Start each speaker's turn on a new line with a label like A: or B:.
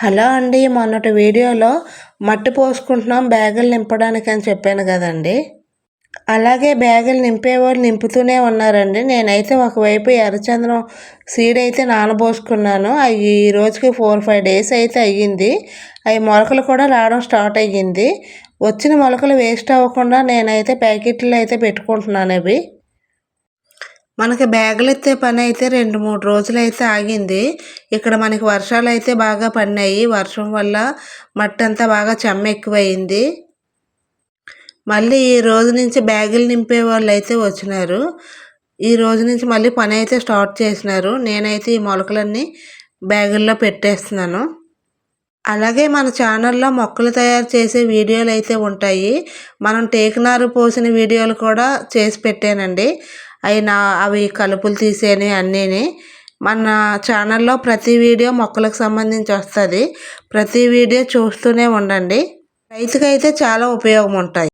A: Hello అండి మొన్నటి వీడియోలో మట్టి పోసుకుంటున్నాం బ్యాగులు నింపడానికి అని చెప్పాను కదండి. అలాగే బ్యాగులు నింపేవాళ్ళు నింపుతూనే ఉన్నారండి. నేనైతే ఒకవైపు ఎర్రచంద్రం సీడ్ అయితే నానబోసుకున్నాను. అవి ఈ రోజుకి ఫోర్ ఫైవ్ డేస్ అయితే అయ్యింది. అవి మొలకలు కూడా రావడం స్టార్ట్ అయ్యింది. వచ్చిన మొలకలు వేస్ట్ అవ్వకుండా నేనైతే ప్యాకెట్లు అయితే పెట్టుకుంటున్నాను అవి. మనకి బ్యాగులు ఎత్తే పని అయితే రెండు మూడు రోజులు అయితే ఆగింది. ఇక్కడ మనకి వర్షాలు అయితే బాగా పడినాయి. వర్షం వల్ల మట్టి అంతా బాగా చెమ్మ ఎక్కువయింది మళ్ళీ ఈ రోజు నుంచి బ్యాగులు నింపే వాళ్ళు అయితే వచ్చినారు. ఈ రోజు నుంచి మళ్ళీ పని అయితే స్టార్ట్ చేసినారు. నేనైతే ఈ మొలకలన్నీ బ్యాగుల్లో పెట్టేస్తున్నాను. అలాగే మన ఛానల్లో మొక్కలు తయారు చేసే వీడియోలు అయితే ఉంటాయి. మనం టేకునారు పోసిన వీడియోలు కూడా చేసి పెట్టానండి. అయినా అవి కలుపులు తీసేని అన్నీని. మన ఛానల్లో ప్రతి వీడియో మొక్కలకు సంబంధించి వస్తుంది. ప్రతి వీడియో చూస్తూనే ఉండండి. రైతుకైతే చాలా ఉపయోగం ఉంటాయి.